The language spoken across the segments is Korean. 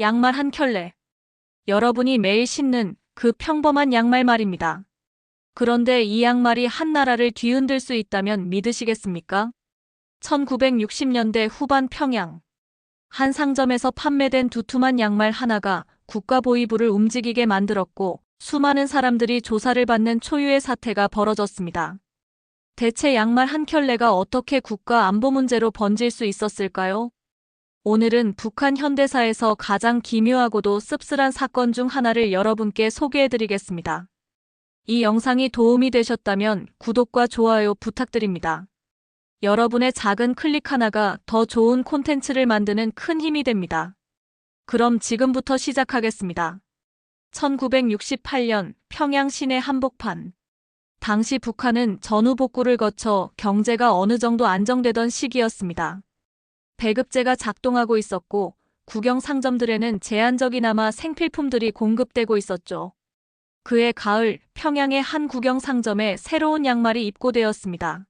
양말 한 켤레. 여러분이 매일 신는 그 평범한 양말 말입니다. 그런데 이 양말이 한 나라를 뒤흔들 수 있다면 믿으시겠습니까? 1960년대 후반 평양. 한 상점에서 판매된 두툼한 양말 하나가 국가보위부를 움직이게 만들었고 수많은 사람들이 조사를 받는 초유의 사태가 벌어졌습니다. 대체 양말 한 켤레가 어떻게 국가 안보 문제로 번질 수 있었을까요? 오늘은 북한 현대사에서 가장 기묘하고도 씁쓸한 사건 중 하나를 여러분께 소개해드리겠습니다. 이 영상이 도움이 되셨다면 구독과 좋아요 부탁드립니다. 여러분의 작은 클릭 하나가 더 좋은 콘텐츠를 만드는 큰 힘이 됩니다. 그럼 지금부터 시작하겠습니다. 1968년 평양 시내 한복판. 당시 북한은 전후 복구를 거쳐 경제가 어느 정도 안정되던 시기였습니다. 배급제가 작동하고 있었고 국영 상점들에는 제한적이나마 생필품들이 공급되고 있었죠. 그해 가을 평양의 한 국영 상점에 새로운 양말이 입고되었습니다.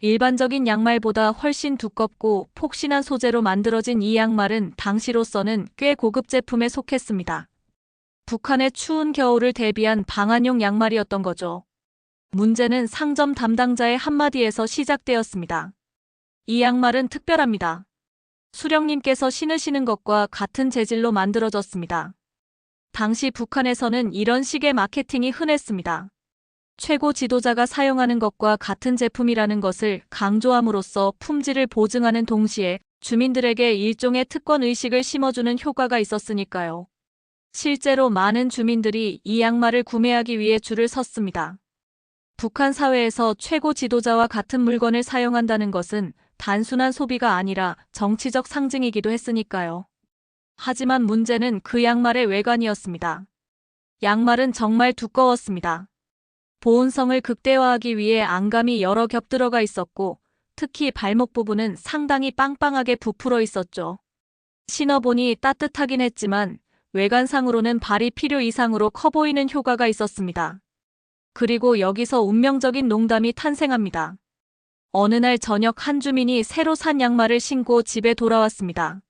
일반적인 양말보다 훨씬 두껍고 폭신한 소재로 만들어진 이 양말은 당시로서는 꽤 고급 제품에 속했습니다. 북한의 추운 겨울을 대비한 방한용 양말이었던 거죠. 문제는 상점 담당자의 한마디에서 시작되었습니다. 이 양말은 특별합니다. 수령님께서 신으시는 것과 같은 재질로 만들어졌습니다. 당시 북한에서는 이런 식의 마케팅이 흔했습니다. 최고 지도자가 사용하는 것과 같은 제품이라는 것을 강조함으로써 품질을 보증하는 동시에 주민들에게 일종의 특권 의식을 심어주는 효과가 있었으니까요. 실제로 많은 주민들이 이 양말을 구매하기 위해 줄을 섰습니다. 북한 사회에서 최고 지도자와 같은 물건을 사용한다는 것은 단순한 소비가 아니라 정치적 상징이기도 했으니까요. 하지만 문제는 그 양말의 외관이었습니다. 양말은 정말 두꺼웠습니다. 보온성을 극대화하기 위해 안감이 여러 겹 들어가 있었고 특히 발목 부분은 상당히 빵빵하게 부풀어 있었죠. 신어보니 따뜻하긴 했지만 외관상으로는 발이 필요 이상으로 커 보이는 효과가 있었습니다. 그리고 여기서 운명적인 농담이 탄생합니다. 어느 날 저녁 한 주민이 새로 산 양말을 신고 집에 돌아왔습니다.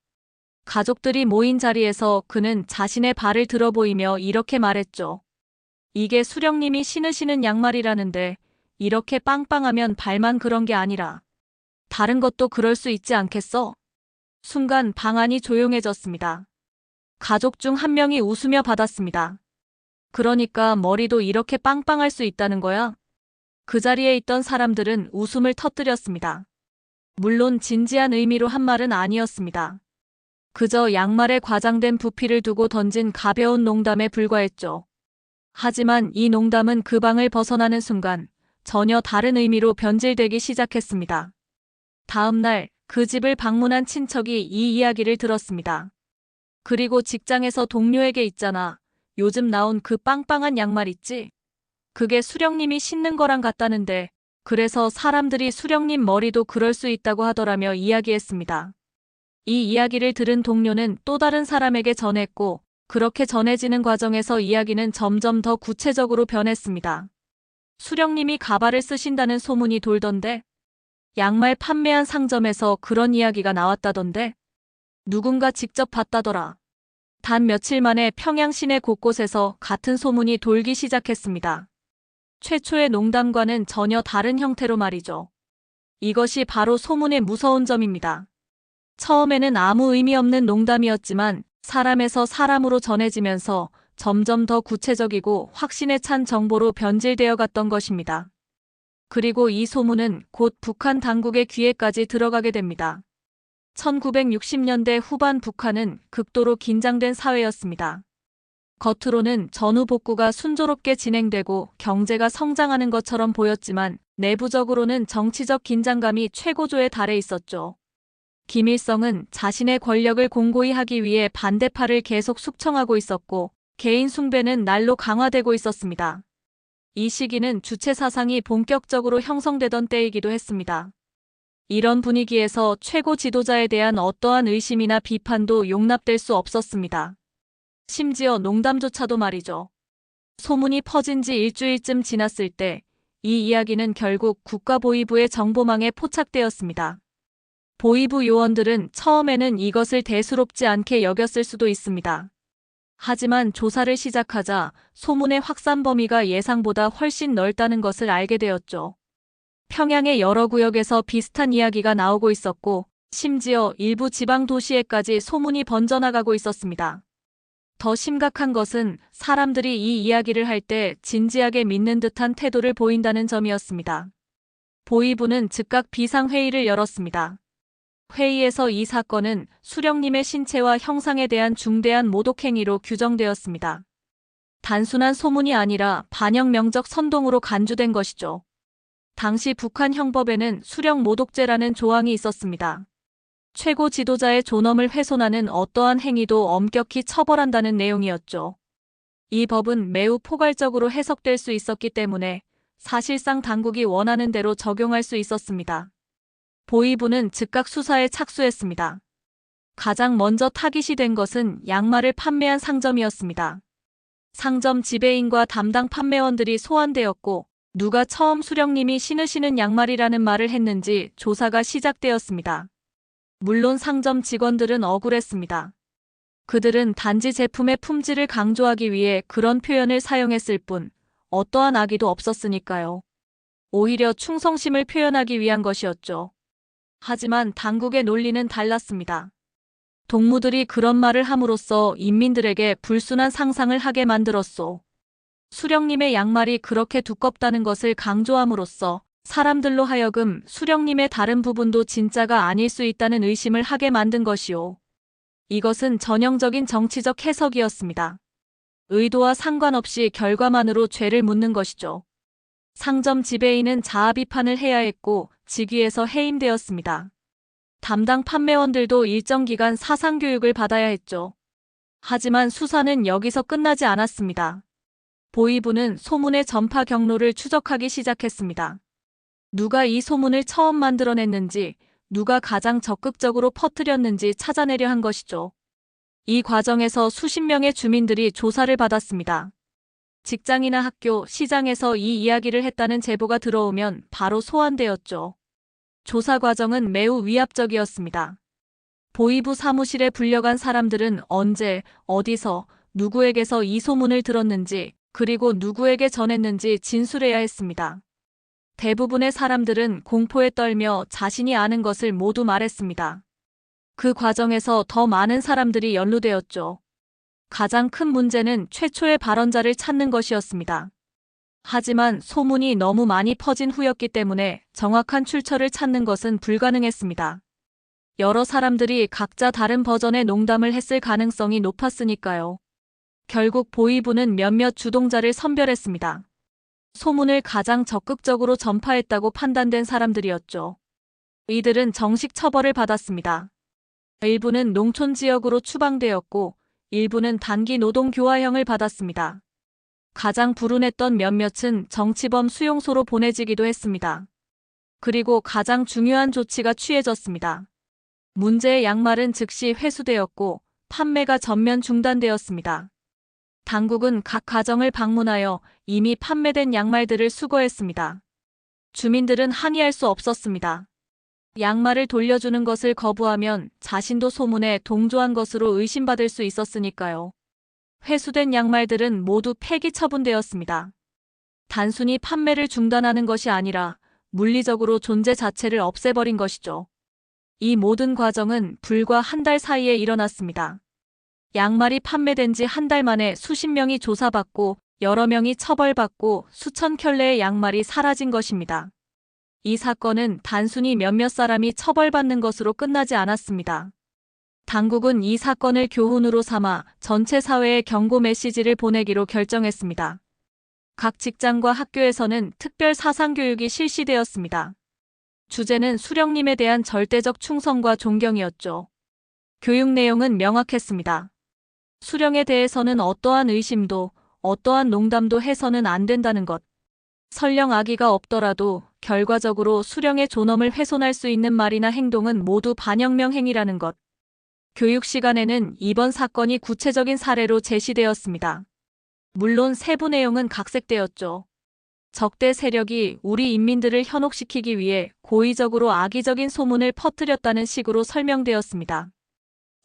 가족들이 모인 자리에서 그는 자신의 발을 들어 보이며 이렇게 말했죠. 이게 수령님이 신으시는 양말이라는데 이렇게 빵빵하면 발만 그런 게 아니라 다른 것도 그럴 수 있지 않겠어? 순간 방안이 조용해졌습니다. 가족 중 한 명이 웃으며 받았습니다. 그러니까 머리도 이렇게 빵빵할 수 있다는 거야? 그 자리에 있던 사람들은 웃음을 터뜨렸습니다. 물론 진지한 의미로 한 말은 아니었습니다. 그저 양말에 과장된 부피를 두고 던진 가벼운 농담에 불과했죠. 하지만 이 농담은 그 방을 벗어나는 순간 전혀 다른 의미로 변질되기 시작했습니다. 다음 날 그 집을 방문한 친척이 이 이야기를 들었습니다. 그리고 직장에서 동료에게 있잖아. 요즘 나온 그 빵빵한 양말 있지? 그게 수령님이 신는 거랑 같다는데 그래서 사람들이 수령님 머리도 그럴 수 있다고 하더라며 이야기했습니다. 이 이야기를 들은 동료는 또 다른 사람에게 전했고 그렇게 전해지는 과정에서 이야기는 점점 더 구체적으로 변했습니다. 수령님이 가발을 쓰신다는 소문이 돌던데 양말 판매한 상점에서 그런 이야기가 나왔다던데 누군가 직접 봤다더라. 단 며칠 만에 평양 시내 곳곳에서 같은 소문이 돌기 시작했습니다. 최초의 농담과는 전혀 다른 형태로 말이죠. 이것이 바로 소문의 무서운 점입니다. 처음에는 아무 의미 없는 농담이었지만 사람에서 사람으로 전해지면서 점점 더 구체적이고 확신에 찬 정보로 변질되어 갔던 것입니다. 그리고 이 소문은 곧 북한 당국의 귀에까지 들어가게 됩니다. 1960년대 후반 북한은 극도로 긴장된 사회였습니다. 겉으로는 전후 복구가 순조롭게 진행되고 경제가 성장하는 것처럼 보였지만 내부적으로는 정치적 긴장감이 최고조에 달해 있었죠. 김일성은 자신의 권력을 공고히 하기 위해 반대파를 계속 숙청하고 있었고 개인 숭배는 날로 강화되고 있었습니다. 이 시기는 주체 사상이 본격적으로 형성되던 때이기도 했습니다. 이런 분위기에서 최고 지도자에 대한 어떠한 의심이나 비판도 용납될 수 없었습니다. 심지어 농담조차도 말이죠. 소문이 퍼진 지 일주일쯤 지났을 때 이 이야기는 결국 국가보위부의 정보망에 포착되었습니다. 보이부 요원들은 처음에는 이것을 대수롭지 않게 여겼을 수도 있습니다. 하지만 조사를 시작하자 소문의 확산 범위가 예상보다 훨씬 넓다는 것을 알게 되었죠. 평양의 여러 구역에서 비슷한 이야기가 나오고 있었고, 심지어 일부 지방 도시에까지 소문이 번져나가고 있었습니다. 더 심각한 것은 사람들이 이 이야기를 할 때 진지하게 믿는 듯한 태도를 보인다는 점이었습니다. 보이부는 즉각 비상회의를 열었습니다. 회의에서 이 사건은 수령님의 신체와 형상에 대한 중대한 모독행위로 규정되었습니다. 단순한 소문이 아니라 반영명적 선동으로 간주된 것이죠. 당시 북한 형법에는 수령 모독죄라는 조항이 있었습니다. 최고 지도자의 존엄을 훼손하는 어떠한 행위도 엄격히 처벌한다는 내용이었죠. 이 법은 매우 포괄적으로 해석될 수 있었기 때문에 사실상 당국이 원하는 대로 적용할 수 있었습니다. 보이부는 즉각 수사에 착수했습니다. 가장 먼저 타깃이 된 것은 양말을 판매한 상점이었습니다. 상점 지배인과 담당 판매원들이 소환되었고 누가 처음 수령님이 신으시는 양말이라는 말을 했는지 조사가 시작되었습니다. 물론 상점 직원들은 억울했습니다. 그들은 단지 제품의 품질을 강조하기 위해 그런 표현을 사용했을 뿐 어떠한 악의도 없었으니까요. 오히려 충성심을 표현하기 위한 것이었죠. 하지만 당국의 논리는 달랐습니다. 동무들이 그런 말을 함으로써 인민들에게 불순한 상상을 하게 만들었소. 수령님의 양말이 그렇게 두껍다는 것을 강조함으로써 사람들로 하여금 수령님의 다른 부분도 진짜가 아닐 수 있다는 의심을 하게 만든 것이오. 이것은 전형적인 정치적 해석이었습니다. 의도와 상관없이 결과만으로 죄를 묻는 것이죠. 상점 지배인은 자아 비판을 해야 했고 직위에서 해임되었습니다. 담당 판매원들도 일정 기간 사상 교육을 받아야 했죠. 하지만 수사는 여기서 끝나지 않았습니다. 보이부는 소문의 전파 경로를 추적하기 시작했습니다. 누가 이 소문을 처음 만들어냈는지, 누가 가장 적극적으로 퍼뜨렸는지 찾아내려 한 것이죠. 이 과정에서 수십 명의 주민들이 조사를 받았습니다. 직장이나 학교, 시장에서 이 이야기를 했다는 제보가 들어오면 바로 소환되었죠. 조사 과정은 매우 위압적이었습니다. 보이부 사무실에 불려간 사람들은 언제, 어디서, 누구에게서 이 소문을 들었는지, 그리고 누구에게 전했는지 진술해야 했습니다. 대부분의 사람들은 공포에 떨며 자신이 아는 것을 모두 말했습니다. 그 과정에서 더 많은 사람들이 연루되었죠. 가장 큰 문제는 최초의 발언자를 찾는 것이었습니다. 하지만 소문이 너무 많이 퍼진 후였기 때문에 정확한 출처를 찾는 것은 불가능했습니다. 여러 사람들이 각자 다른 버전의 농담을 했을 가능성이 높았으니까요. 결국 보이부는 몇몇 주동자를 선별했습니다. 소문을 가장 적극적으로 전파했다고 판단된 사람들이었죠. 이들은 정식 처벌을 받았습니다. 일부는 농촌 지역으로 추방되었고 일부는 단기 노동 교화형을 받았습니다. 가장 불운했던 몇몇은 정치범 수용소로 보내지기도 했습니다. 그리고 가장 중요한 조치가 취해졌습니다. 문제의 양말은 즉시 회수되었고 판매가 전면 중단되었습니다. 당국은 각 가정을 방문하여 이미 판매된 양말들을 수거했습니다. 주민들은 항의할 수 없었습니다. 양말을 돌려주는 것을 거부하면 자신도 소문에 동조한 것으로 의심받을 수 있었으니까요. 회수된 양말들은 모두 폐기 처분되었습니다. 단순히 판매를 중단하는 것이 아니라 물리적으로 존재 자체를 없애버린 것이죠. 이 모든 과정은 불과 한 달 사이에 일어났습니다. 양말이 판매된 지 한 달 만에 수십 명이 조사받고 여러 명이 처벌받고 수천 켤레의 양말이 사라진 것입니다. 이 사건은 단순히 몇몇 사람이 처벌받는 것으로 끝나지 않았습니다. 당국은 이 사건을 교훈으로 삼아 전체 사회에 경고 메시지를 보내기로 결정했습니다. 각 직장과 학교에서는 특별 사상교육이 실시되었습니다. 주제는 수령님에 대한 절대적 충성과 존경이었죠. 교육 내용은 명확했습니다. 수령에 대해서는 어떠한 의심도 어떠한 농담도 해서는 안 된다는 것. 설령 악의가 없더라도 결과적으로 수령의 존엄을 훼손할 수 있는 말이나 행동은 모두 반영명 행위라는 것. 교육 시간에는 이번 사건이 구체적인 사례로 제시되었습니다. 물론 세부 내용은 각색되었죠. 적대 세력이 우리 인민들을 현혹시키기 위해 고의적으로 악의적인 소문을 퍼뜨렸다는 식으로 설명되었습니다.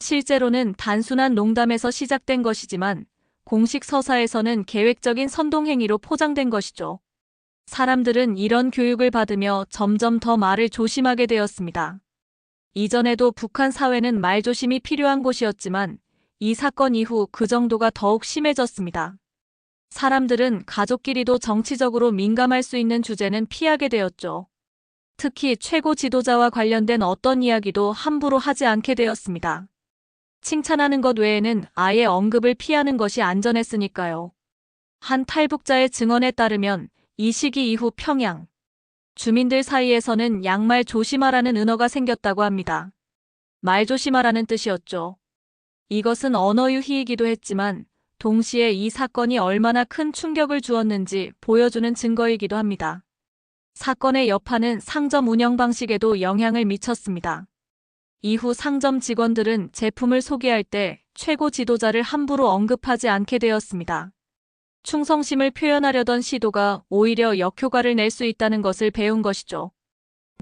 실제로는 단순한 농담에서 시작된 것이지만 공식 서사에서는 계획적인 선동행위로 포장된 것이죠. 사람들은 이런 교육을 받으며 점점 더 말을 조심하게 되었습니다. 이전에도 북한 사회는 말조심이 필요한 곳이었지만 이 사건 이후 그 정도가 더욱 심해졌습니다. 사람들은 가족끼리도 정치적으로 민감할 수 있는 주제는 피하게 되었죠. 특히 최고 지도자와 관련된 어떤 이야기도 함부로 하지 않게 되었습니다. 칭찬하는 것 외에는 아예 언급을 피하는 것이 안전했으니까요. 한 탈북자의 증언에 따르면 이 시기 이후 평양 주민들 사이에서는 양말 조심하라는 은어가 생겼다고 합니다. 말 조심하라는 뜻이었죠. 이것은 언어 유희이기도 했지만 동시에 이 사건이 얼마나 큰 충격을 주었는지 보여주는 증거이기도 합니다. 사건의 여파는 상점 운영 방식에도 영향을 미쳤습니다. 이후 상점 직원들은 제품을 소개할 때 최고 지도자를 함부로 언급하지 않게 되었습니다. 충성심을 표현하려던 시도가 오히려 역효과를 낼 수 있다는 것을 배운 것이죠.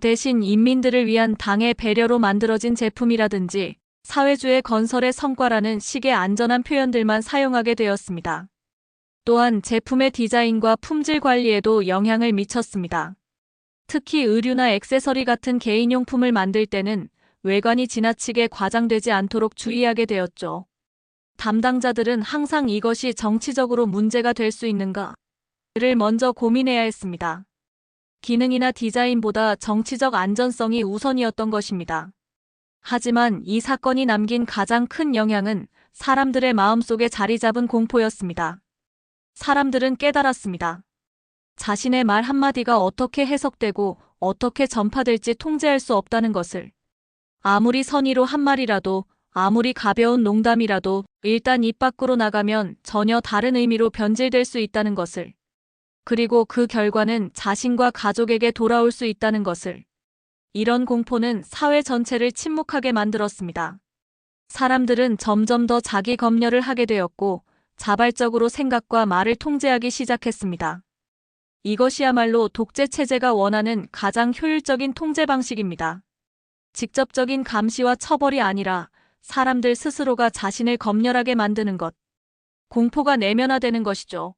대신 인민들을 위한 당의 배려로 만들어진 제품이라든지 사회주의 건설의 성과라는 식의 안전한 표현들만 사용하게 되었습니다. 또한 제품의 디자인과 품질 관리에도 영향을 미쳤습니다. 특히 의류나 액세서리 같은 개인용품을 만들 때는 외관이 지나치게 과장되지 않도록 주의하게 되었죠. 담당자들은 항상 이것이 정치적으로 문제가 될 수 있는가를 먼저 고민해야 했습니다. 기능이나 디자인보다 정치적 안전성이 우선이었던 것입니다. 하지만 이 사건이 남긴 가장 큰 영향은 사람들의 마음속에 자리 잡은 공포였습니다. 사람들은 깨달았습니다. 자신의 말 한마디가 어떻게 해석되고 어떻게 전파될지 통제할 수 없다는 것을. 아무리 선의로 한 말이라도 아무리 가벼운 농담이라도 일단 입 밖으로 나가면 전혀 다른 의미로 변질될 수 있다는 것을. 그리고 그 결과는 자신과 가족에게 돌아올 수 있다는 것을. 이런 공포는 사회 전체를 침묵하게 만들었습니다. 사람들은 점점 더 자기 검열을 하게 되었고 자발적으로 생각과 말을 통제하기 시작했습니다. 이것이야말로 독재 체제가 원하는 가장 효율적인 통제 방식입니다. 직접적인 감시와 처벌이 아니라 사람들 스스로가 자신을 검열하게 만드는 것. 공포가 내면화되는 것이죠.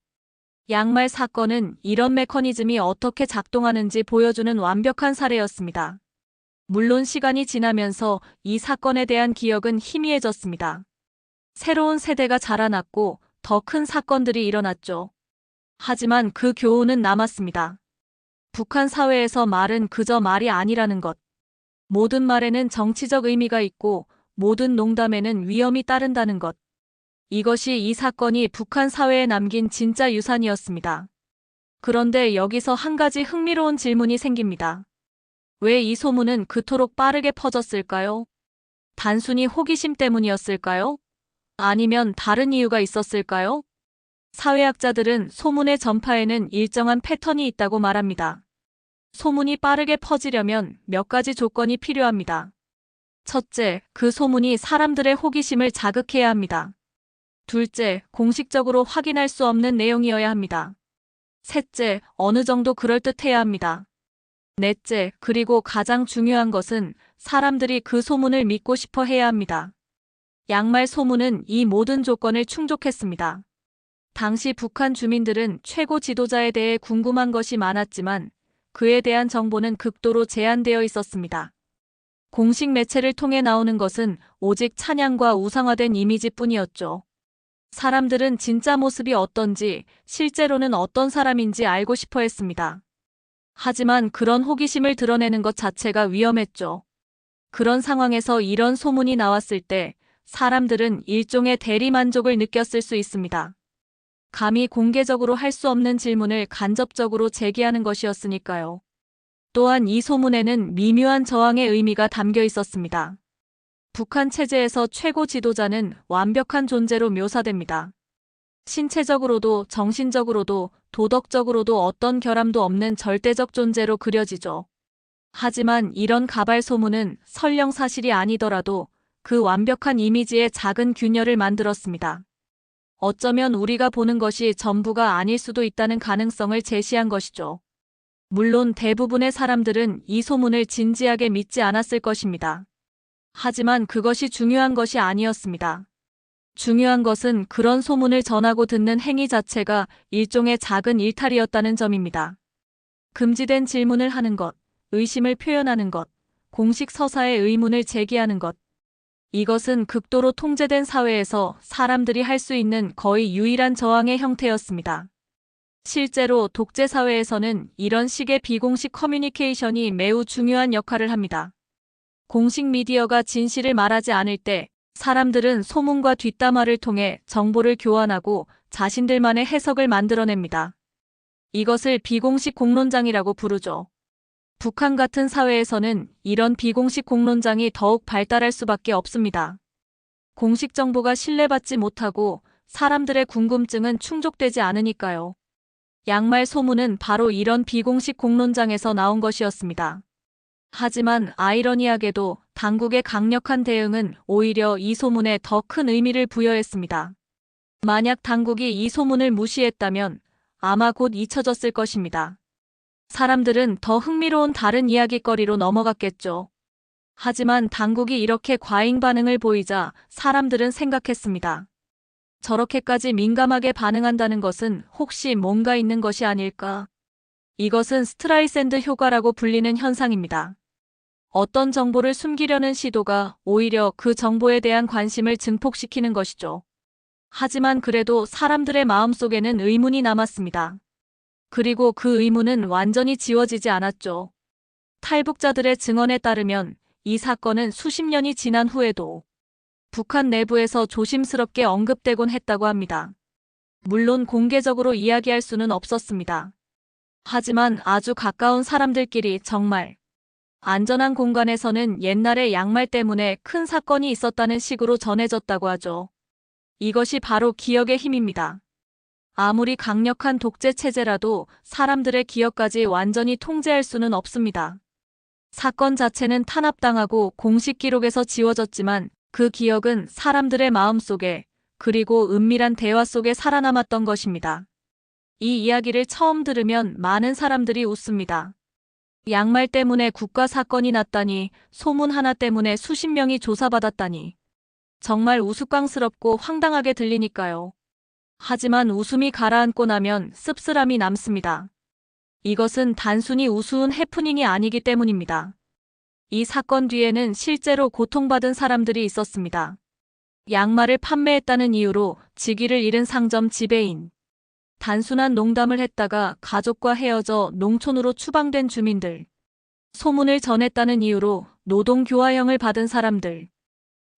양말 사건은 이런 메커니즘이 어떻게 작동하는지 보여주는 완벽한 사례였습니다. 물론 시간이 지나면서 이 사건에 대한 기억은 희미해졌습니다. 새로운 세대가 자라났고 더 큰 사건들이 일어났죠. 하지만 그 교훈은 남았습니다. 북한 사회에서 말은 그저 말이 아니라는 것. 모든 말에는 정치적 의미가 있고 모든 농담에는 위험이 따른다는 것. 이것이 이 사건이 북한 사회에 남긴 진짜 유산이었습니다. 그런데 여기서 한 가지 흥미로운 질문이 생깁니다. 왜 이 소문은 그토록 빠르게 퍼졌을까요? 단순히 호기심 때문이었을까요? 아니면 다른 이유가 있었을까요? 사회학자들은 소문의 전파에는 일정한 패턴이 있다고 말합니다. 소문이 빠르게 퍼지려면 몇 가지 조건이 필요합니다. 첫째, 그 소문이 사람들의 호기심을 자극해야 합니다. 둘째, 공식적으로 확인할 수 없는 내용이어야 합니다. 셋째, 어느 정도 그럴듯해야 합니다. 넷째, 그리고 가장 중요한 것은 사람들이 그 소문을 믿고 싶어 해야 합니다. 양말 소문은 이 모든 조건을 충족했습니다. 당시 북한 주민들은 최고 지도자에 대해 궁금한 것이 많았지만 그에 대한 정보는 극도로 제한되어 있었습니다. 공식 매체를 통해 나오는 것은 오직 찬양과 우상화된 이미지뿐이었죠. 사람들은 진짜 모습이 어떤지, 실제로는 어떤 사람인지 알고 싶어 했습니다. 하지만 그런 호기심을 드러내는 것 자체가 위험했죠. 그런 상황에서 이런 소문이 나왔을 때 사람들은 일종의 대리만족을 느꼈을 수 있습니다. 감히 공개적으로 할 수 없는 질문을 간접적으로 제기하는 것이었으니까요. 또한 이 소문에는 미묘한 저항의 의미가 담겨 있었습니다. 북한 체제에서 최고 지도자는 완벽한 존재로 묘사됩니다. 신체적으로도 정신적으로도 도덕적으로도 어떤 결함도 없는 절대적 존재로 그려지죠. 하지만 이런 가발 소문은 설령 사실이 아니더라도 그 완벽한 이미지에 작은 균열을 만들었습니다. 어쩌면 우리가 보는 것이 전부가 아닐 수도 있다는 가능성을 제시한 것이죠. 물론 대부분의 사람들은 이 소문을 진지하게 믿지 않았을 것입니다. 하지만 그것이 중요한 것이 아니었습니다. 중요한 것은 그런 소문을 전하고 듣는 행위 자체가 일종의 작은 일탈이었다는 점입니다. 금지된 질문을 하는 것, 의심을 표현하는 것, 공식 서사에 의문을 제기하는 것. 이것은 극도로 통제된 사회에서 사람들이 할 수 있는 거의 유일한 저항의 형태였습니다. 실제로 독재 사회에서는 이런 식의 비공식 커뮤니케이션이 매우 중요한 역할을 합니다. 공식 미디어가 진실을 말하지 않을 때 사람들은 소문과 뒷담화를 통해 정보를 교환하고 자신들만의 해석을 만들어냅니다. 이것을 비공식 공론장이라고 부르죠. 북한 같은 사회에서는 이런 비공식 공론장이 더욱 발달할 수밖에 없습니다. 공식 정보가 신뢰받지 못하고 사람들의 궁금증은 충족되지 않으니까요. 양말 소문은 바로 이런 비공식 공론장에서 나온 것이었습니다. 하지만 아이러니하게도 당국의 강력한 대응은 오히려 이 소문에 더 큰 의미를 부여했습니다. 만약 당국이 이 소문을 무시했다면 아마 곧 잊혀졌을 것입니다. 사람들은 더 흥미로운 다른 이야기거리로 넘어갔겠죠. 하지만 당국이 이렇게 과잉 반응을 보이자 사람들은 생각했습니다. 저렇게까지 민감하게 반응한다는 것은 혹시 뭔가 있는 것이 아닐까? 이것은 스트라이샌드 효과라고 불리는 현상입니다. 어떤 정보를 숨기려는 시도가 오히려 그 정보에 대한 관심을 증폭시키는 것이죠. 하지만 그래도 사람들의 마음속에는 의문이 남았습니다. 그리고 그 의문은 완전히 지워지지 않았죠. 탈북자들의 증언에 따르면 이 사건은 수십 년이 지난 후에도 북한 내부에서 조심스럽게 언급되곤 했다고 합니다. 물론 공개적으로 이야기할 수는 없었습니다. 하지만 아주 가까운 사람들끼리 정말 안전한 공간에서는 옛날에 양말 때문에 큰 사건이 있었다는 식으로 전해졌다고 하죠. 이것이 바로 기억의 힘입니다. 아무리 강력한 독재 체제라도 사람들의 기억까지 완전히 통제할 수는 없습니다. 사건 자체는 탄압당하고 공식 기록에서 지워졌지만 그 기억은 사람들의 마음 속에 그리고 은밀한 대화 속에 살아남았던 것입니다. 이 이야기를 처음 들으면 많은 사람들이 웃습니다. 양말 때문에 국가 사건이 났다니 소문 하나 때문에 수십 명이 조사받았다니 정말 우스꽝스럽고 황당하게 들리니까요. 하지만 웃음이 가라앉고 나면 씁쓸함이 남습니다. 이것은 단순히 우스운 해프닝이 아니기 때문입니다. 이 사건 뒤에는 실제로 고통받은 사람들이 있었습니다. 양말을 판매했다는 이유로 직위를 잃은 상점 지배인. 단순한 농담을 했다가 가족과 헤어져 농촌으로 추방된 주민들. 소문을 전했다는 이유로 노동 교화형을 받은 사람들.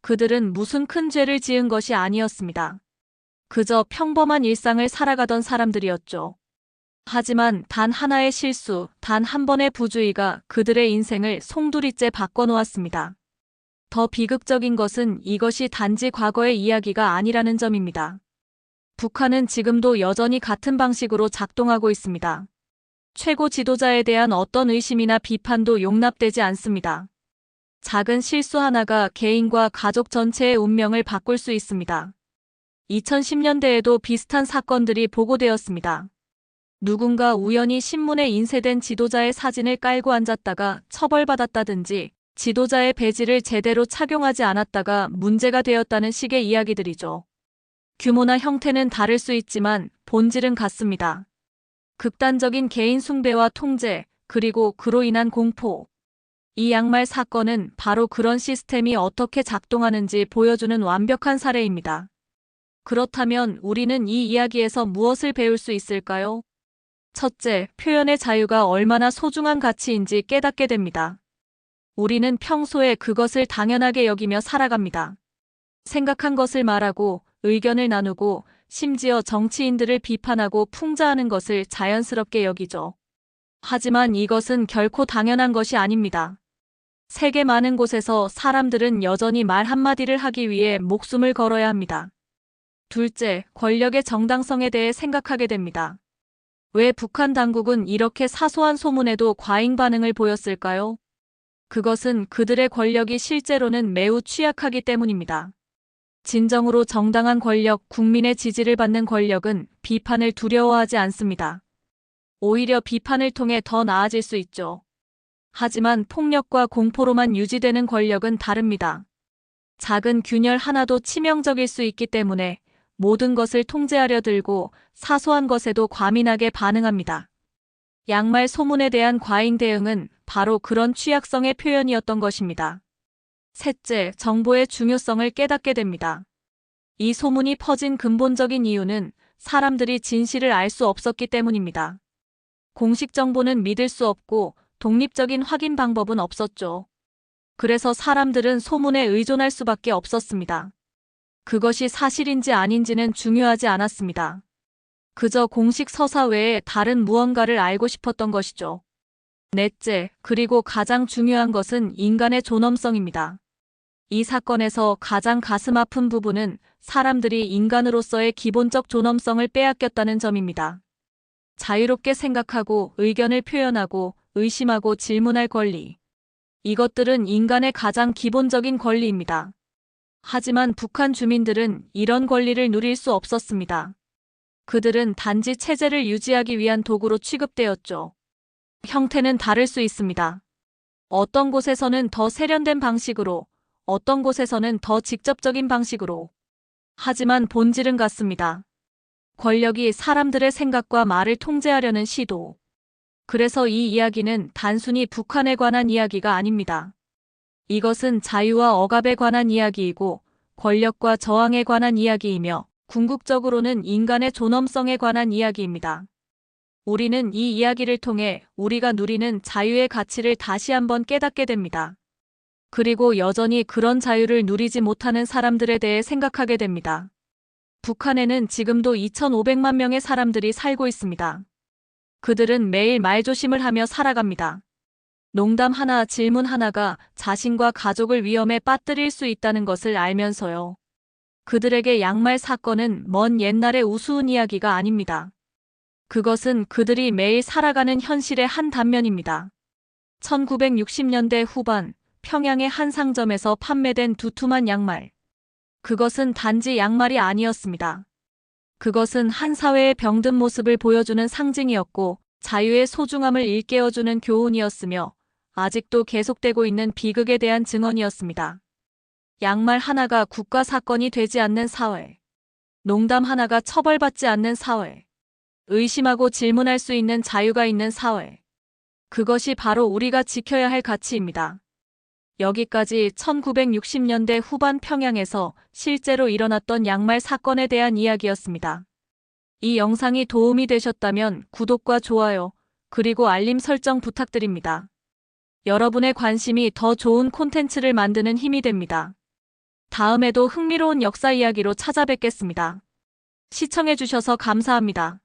그들은 무슨 큰 죄를 지은 것이 아니었습니다. 그저 평범한 일상을 살아가던 사람들이었죠. 하지만 단 하나의 실수, 단 한 번의 부주의가 그들의 인생을 송두리째 바꿔놓았습니다. 더 비극적인 것은 이것이 단지 과거의 이야기가 아니라는 점입니다. 북한은 지금도 여전히 같은 방식으로 작동하고 있습니다. 최고 지도자에 대한 어떤 의심이나 비판도 용납되지 않습니다. 작은 실수 하나가 개인과 가족 전체의 운명을 바꿀 수 있습니다. 2010년대에도 비슷한 사건들이 보고되었습니다. 누군가 우연히 신문에 인쇄된 지도자의 사진을 깔고 앉았다가 처벌받았다든지 지도자의 배지를 제대로 착용하지 않았다가 문제가 되었다는 식의 이야기들이죠. 규모나 형태는 다를 수 있지만 본질은 같습니다. 극단적인 개인 숭배와 통제, 그리고 그로 인한 공포. 이 양말 사건은 바로 그런 시스템이 어떻게 작동하는지 보여주는 완벽한 사례입니다. 그렇다면 우리는 이 이야기에서 무엇을 배울 수 있을까요? 첫째, 표현의 자유가 얼마나 소중한 가치인지 깨닫게 됩니다. 우리는 평소에 그것을 당연하게 여기며 살아갑니다. 생각한 것을 말하고 의견을 나누고 심지어 정치인들을 비판하고 풍자하는 것을 자연스럽게 여기죠. 하지만 이것은 결코 당연한 것이 아닙니다. 세계 많은 곳에서 사람들은 여전히 말 한마디를 하기 위해 목숨을 걸어야 합니다. 둘째, 권력의 정당성에 대해 생각하게 됩니다. 왜 북한 당국은 이렇게 사소한 소문에도 과잉 반응을 보였을까요? 그것은 그들의 권력이 실제로는 매우 취약하기 때문입니다. 진정으로 정당한 권력, 국민의 지지를 받는 권력은 비판을 두려워하지 않습니다. 오히려 비판을 통해 더 나아질 수 있죠. 하지만 폭력과 공포로만 유지되는 권력은 다릅니다. 작은 균열 하나도 치명적일 수 있기 때문에 모든 것을 통제하려 들고 사소한 것에도 과민하게 반응합니다. 양말 소문에 대한 과잉 대응은 바로 그런 취약성의 표현이었던 것입니다. 셋째, 정보의 중요성을 깨닫게 됩니다. 이 소문이 퍼진 근본적인 이유는 사람들이 진실을 알 수 없었기 때문입니다. 공식 정보는 믿을 수 없고 독립적인 확인 방법은 없었죠. 그래서 사람들은 소문에 의존할 수밖에 없었습니다. 그것이 사실인지 아닌지는 중요하지 않았습니다. 그저 공식 서사 외에 다른 무언가를 알고 싶었던 것이죠. 넷째, 그리고 가장 중요한 것은 인간의 존엄성입니다. 이 사건에서 가장 가슴 아픈 부분은 사람들이 인간으로서의 기본적 존엄성을 빼앗겼다는 점입니다. 자유롭게 생각하고 의견을 표현하고 의심하고 질문할 권리. 이것들은 인간의 가장 기본적인 권리입니다. 하지만 북한 주민들은 이런 권리를 누릴 수 없었습니다. 그들은 단지 체제를 유지하기 위한 도구로 취급되었죠. 형태는 다를 수 있습니다. 어떤 곳에서는 더 세련된 방식으로, 어떤 곳에서는 더 직접적인 방식으로. 하지만 본질은 같습니다. 권력이 사람들의 생각과 말을 통제하려는 시도. 그래서 이 이야기는 단순히 북한에 관한 이야기가 아닙니다. 이것은 자유와 억압에 관한 이야기이고 권력과 저항에 관한 이야기이며 궁극적으로는 인간의 존엄성에 관한 이야기입니다. 우리는 이 이야기를 통해 우리가 누리는 자유의 가치를 다시 한번 깨닫게 됩니다. 그리고 여전히 그런 자유를 누리지 못하는 사람들에 대해 생각하게 됩니다. 북한에는 지금도 2,500만 명의 사람들이 살고 있습니다. 그들은 매일 말조심을 하며 살아갑니다. 농담 하나, 질문 하나가 자신과 가족을 위험에 빠뜨릴 수 있다는 것을 알면서요. 그들에게 양말 사건은 먼 옛날의 우스운 이야기가 아닙니다. 그것은 그들이 매일 살아가는 현실의 한 단면입니다. 1960년대 후반 평양의 한 상점에서 판매된 두툼한 양말. 그것은 단지 양말이 아니었습니다. 그것은 한 사회의 병든 모습을 보여주는 상징이었고 자유의 소중함을 일깨워주는 교훈이었으며 아직도 계속되고 있는 비극에 대한 증언이었습니다. 양말 하나가 국가 사건이 되지 않는 사회. 농담 하나가 처벌받지 않는 사회. 의심하고 질문할 수 있는 자유가 있는 사회. 그것이 바로 우리가 지켜야 할 가치입니다. 여기까지 1960년대 후반 평양에서 실제로 일어났던 양말 사건에 대한 이야기였습니다. 이 영상이 도움이 되셨다면 구독과 좋아요, 그리고 알림 설정 부탁드립니다. 여러분의 관심이 더 좋은 콘텐츠를 만드는 힘이 됩니다. 다음에도 흥미로운 역사 이야기로 찾아뵙겠습니다. 시청해주셔서 감사합니다.